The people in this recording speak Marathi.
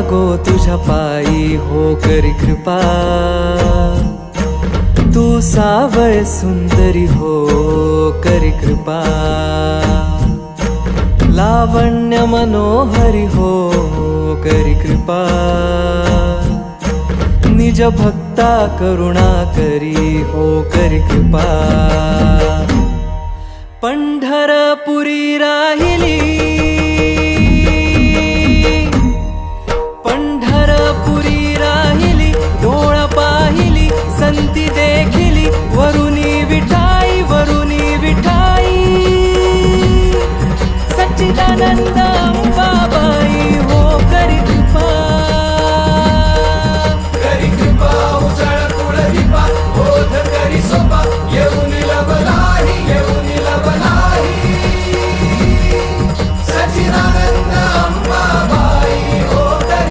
मागो तुझ्या पायी हो करी कृपा. तू सावळ सुंदरी हो करी कृपा. लावण्य मनोहरी हो करी कृपा. निज भक्ता करुणा करी हो करी कृपा. पंढरपुरी राहिली ఆనందం.